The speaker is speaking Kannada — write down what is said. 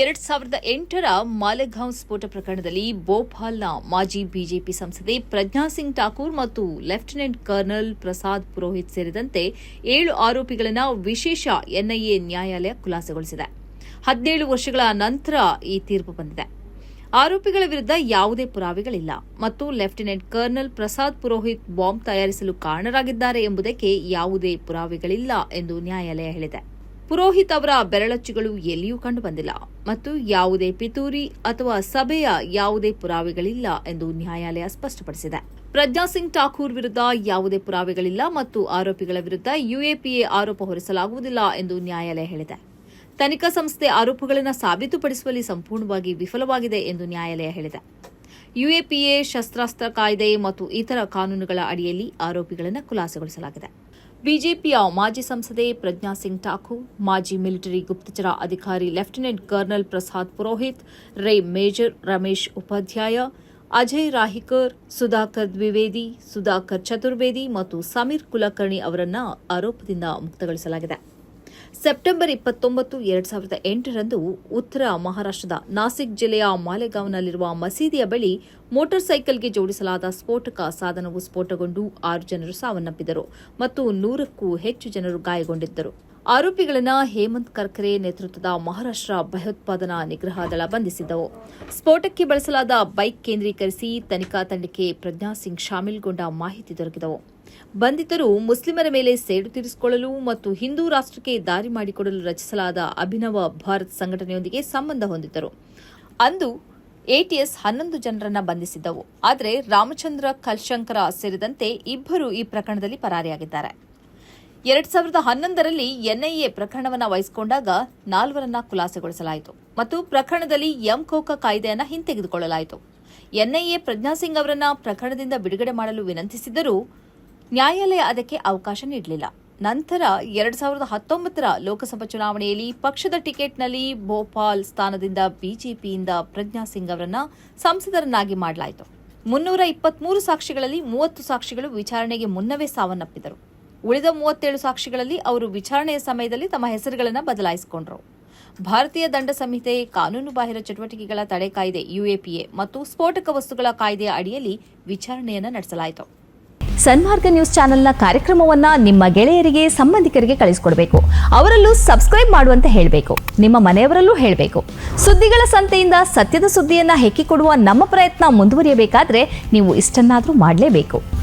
ಎರಡ್ ಸಾವಿರದ ಎಂಟರ ಮಾಲೆಗಾಂವ್ ಸ್ಫೋಟ ಪ್ರಕರಣದಲ್ಲಿ ಭೋಪಾಲ್ನ ಮಾಜಿ ಬಿಜೆಪಿ ಸಂಸದೆ ಪ್ರಜ್ಞಾ ಸಿಂಗ್ ಠಾಕೂರ್ ಮತ್ತು ಲೆಫ್ಟಿನೆಂಟ್ ಕರ್ನಲ್ ಪ್ರಸಾದ್ ಪುರೋಹಿತ್ ಸೇರಿದಂತೆ ಏಳು ಆರೋಪಿಗಳನ್ನು ವಿಶೇಷ ಎನ್ಐಎ ನ್ಯಾಯಾಲಯ ಖುಲಾಸೆಗೊಳಿಸಿದೆ. ಹದಿನೇಳು ವರ್ಷಗಳ ನಂತರ ಈ ತೀರ್ಪು ಬಂದಿದೆ. ಆರೋಪಿಗಳ ವಿರುದ್ಧ ಯಾವುದೇ ಪುರಾವೆಗಳಿಲ್ಲ ಮತ್ತು lieutenant colonel Prasad Purohit bomb ತಯಾರಿಸಲು ಕಾರಣರಾಗಿದ್ದಾರೆ ಎಂಬುದಕ್ಕೆ ಯಾವುದೇ ಪುರಾವೆಗಳಿಲ್ಲ ಎಂದು ನ್ಯಾಯಾಲಯ ಹೇಳಿದೆ. ಪುರೋಹಿತ್ ಅವರ ಬೆರಳಚ್ಚುಗಳು ಎಲ್ಲಿಯೂ ಕಂಡುಬಂದಿಲ್ಲ ಮತ್ತು ಯಾವುದೇ ಪಿತೂರಿ ಅಥವಾ ಸಭೆಯ ಯಾವುದೇ ಪುರಾವೆಗಳಿಲ್ಲ ಎಂದು ನ್ಯಾಯಾಲಯ ಸ್ಪಷ್ಟಪಡಿಸಿದೆ. ಪ್ರಜ್ಞಾ ಸಿಂಗ್ ಠಾಕೂರ್ ವಿರುದ್ಧ ಯಾವುದೇ ಪುರಾವೆಗಳಿಲ್ಲ ಮತ್ತು ಆರೋಪಿಗಳ ವಿರುದ್ಧ ಯುಎಪಿಎ ಆರೋಪ ಹೊರಿಸಲಾಗುವುದಿಲ್ಲ ಎಂದು ನ್ಯಾಯಾಲಯ ಹೇಳಿದೆ. ತನಿಖಾ ಸಂಸ್ಥೆ ಆರೋಪಗಳನ್ನು ಸಾಬೀತುಪಡಿಸುವಲ್ಲಿ ಸಂಪೂರ್ಣವಾಗಿ ವಿಫಲವಾಗಿದೆ ಎಂದು ನ್ಯಾಯಾಲಯ ಹೇಳಿದೆ. ಯುಎಪಿಎ ಶಸ್ತ್ರಾಸ್ತ್ರ ಕಾಯ್ದೆ ಮತ್ತು ಇತರ ಕಾನೂನುಗಳ ಅಡಿಯಲ್ಲಿ ಆರೋಪಿಗಳನ್ನು ಖುಲಾಸೆಗೊಳಿಸಲಾಗಿದೆ. ಬಿಜೆಪಿಯ ಮಾಜಿ ಸಂಸದೆ ಪ್ರಜ್ಞಾ ಸಿಂಗ್ ಠಾಕೂರ್, ಮಾಜಿ ಮಿಲಿಟರಿ ಗುಪ್ತಚರ ಅಧಿಕಾರಿ ಲೆಫ್ಟಿನೆಂಟ್ ಕರ್ನಲ್ ಪ್ರಸಾದ್ ಪುರೋಹಿತ್, ರೇ ಮೇಜರ್ ರಮೇಶ್ ಉಪಾಧ್ಯಾಯ, ಅಜಯ್ ರಾಹಿಕರ್, ಸುಧಾಕರ್ ದ್ವಿವೇದಿ, ಸುಧಾಕರ್ ಚತುರ್ವೇದಿ ಮತ್ತು ಸಮೀರ್ ಕುಲಕರ್ಣಿ ಅವರನ್ನು ಆರೋಪದಿಂದ ಮುಕ್ತಗೊಳಿಸಲಾಗಿದೆ. ಸೆಪ್ಟೆಂಬರ್ ಇಪ್ಪತ್ತೊಂಬತ್ತು, ಎರಡ್ ಸಾವಿರದ ಎಂಟರಂದು ಉತ್ತರ ಮಹಾರಾಷ್ಟ್ರದ ನಾಸಿಕ್ ಜಿಲ್ಲೆಯ ಮಾಲೆಗಾಂವ್ನಲ್ಲಿರುವ ಮಸೀದಿಯ ಬಳಿ ಮೋಟಾರ್ ಸೈಕಲ್ಗೆ ಜೋಡಿಸಲಾದ ಸ್ಫೋಟಕ ಸಾಧನವು ಸ್ಫೋಟಗೊಂಡು ಆರು ಜನರು ಸಾವನ್ನಪ್ಪಿದರು ಮತ್ತು ನೂರಕ್ಕೂ ಹೆಚ್ಚು ಜನರು ಗಾಯಗೊಂಡಿದ್ದರು. ಆರೋಪಿಗಳನ್ನ ಹೇಮಂತ್ ಕರ್ಕರೆ ನೇತೃತ್ವದ ಮಹಾರಾಷ್ಟ್ರ ಭಯೋತ್ಪಾದನಾ ನಿಗ್ರಹ ದಳ ಬಂಧಿಸಿದ್ದವು. ಸ್ಫೋಟಕ್ಕೆ ಬಳಸಲಾದ ಬೈಕ್ ಕೇಂದ್ರೀಕರಿಸಿ ತನಿಖಾ ತಂಡಕ್ಕೆ ಪ್ರಜ್ಞಾ ಸಿಂಗ್ ಶಾಮೀಲ್ಗೊಂಡ ಮಾಹಿತಿ ದೊರಕಿದವು. ಬಂಧಿತರು ಮುಸ್ಲಿಮರ ಮೇಲೆ ಸೇಡು ತೀರಿಸಿಕೊಳ್ಳಲು ಮತ್ತು ಹಿಂದೂ ರಾಷ್ಟ್ರಕ್ಕೆ ದಾರಿ ಮಾಡಿಕೊಡಲು ರಚಿಸಲಾದ ಅಭಿನವ ಭಾರತ್ ಸಂಘಟನೆಯೊಂದಿಗೆ ಸಂಬಂಧ ಹೊಂದಿದ್ದರು. ಅಂದು ಎಟಿಎಸ್ ಹನ್ನೊಂದು ಜನರನ್ನ ಬಂಧಿಸಿದ್ದವು. ಆದರೆ ರಾಮಚಂದ್ರ ಕಲ್ಶಂಕರ ಸೇರಿದಂತೆ ಇಬ್ಬರು ಈ ಪ್ರಕರಣದಲ್ಲಿ ಪರಾರಿಯಾಗಿದ್ದಾರೆ. ಎರಡ್ ಸಾವಿರದ ಹನ್ನೊಂದರಲ್ಲಿ ಎನ್ಐಎ ಪ್ರಕರಣವನ್ನು ವಹಿಸಿಕೊಂಡಾಗ ನಾಲ್ವರನ್ನ ಖುಲಾಸೆಗೊಳಿಸಲಾಯಿತು ಮತ್ತು ಪ್ರಕರಣದಲ್ಲಿ ಎಂ ಕೋಕ ಕಾಯ್ದೆಯನ್ನು ಹಿಂತೆಗೆದುಕೊಳ್ಳಲಾಯಿತು. ಎನ್ಐಎ ಪ್ರಜ್ಞಾ ಸಿಂಗ್ ಅವರನ್ನ ಪ್ರಕರಣದಿಂದ ಬಿಡುಗಡೆ ಮಾಡಲು ವಿನಂತಿಸಿದ್ದರೂ ನ್ಯಾಯಾಲಯ ಅದಕ್ಕೆ ಅವಕಾಶ ನೀಡಲಿಲ್ಲ. ನಂತರ ಎರಡ್ ಸಾವಿರದ ಹತ್ತೊಂಬತ್ತರ ಲೋಕಸಭಾ ಚುನಾವಣೆಯಲ್ಲಿ ಪಕ್ಷದ ಟಿಕೆಟ್ನಲ್ಲಿ ಭೋಪಾಲ್ ಸ್ಥಾನದಿಂದ ಬಿಜೆಪಿಯಿಂದ ಪ್ರಜ್ಞಾ ಸಿಂಗ್ ಅವರನ್ನ ಸಂಸದರನ್ನಾಗಿ ಮಾಡಲಾಯಿತು. ಮುನ್ನೂರ ಇಪ್ಪತ್ಮೂರು ಸಾಕ್ಷಿಗಳಲ್ಲಿ ಮೂವತ್ತು ಸಾಕ್ಷಿಗಳು ವಿಚಾರಣೆಗೆ ಮುನ್ನವೇ ಸಾವನ್ನಪ್ಪಿದರು. ಉಳಿದ ಮೂವತ್ತೇಳು ಸಾಕ್ಷಿಗಳಲ್ಲಿ ಅವರು ವಿಚಾರಣೆಯ ಸಮಯದಲ್ಲಿ ತಮ್ಮ ಹೆಸರುಗಳನ್ನು ಬದಲಾಯಿಸಿಕೊಂಡರು. ಭಾರತೀಯ ದಂಡ ಸಂಹಿತೆ ಕಾನೂನುಬಾಹಿರ ಚಟುವಟಿಕೆಗಳ ತಡೆ ಕಾಯ್ದೆ ಯುಎಪಿಎ ಮತ್ತು ಸ್ಫೋಟಕ ವಸ್ತುಗಳ ಕಾಯ್ದೆಯ ಅಡಿಯಲ್ಲಿ ವಿಚಾರಣೆಯನ್ನು ನಡೆಸಲಾಯಿತು. ಸನ್ಮಾರ್ಗ ನ್ಯೂಸ್ ಚಾನೆಲ್ನ ಕಾರ್ಯಕ್ರಮವನ್ನ ನಿಮ್ಮ ಗೆಳೆಯರಿಗೆ, ಸಂಬಂಧಿಕರಿಗೆ ಕಳಿಸಿಕೊಡಬೇಕು. ಅವರಲ್ಲೂ ಸಬ್ಸ್ಕ್ರೈಬ್ ಮಾಡುವಂತೆ ಹೇಳಬೇಕು. ನಿಮ್ಮ ಮನೆಯವರಲ್ಲೂ ಹೇಳಬೇಕು. ಸುದ್ದಿಗಳ ಸಂತೆಯಿಂದ ಸತ್ಯದ ಸುದ್ದಿಯನ್ನು ಹೆಕ್ಕಿಕೊಡುವ ನಮ್ಮ ಪ್ರಯತ್ನ ಮುಂದುವರಿಯಬೇಕಾದ್ರೆ ನೀವು ಇಷ್ಟನ್ನಾದರೂ ಮಾಡಲೇಬೇಕು.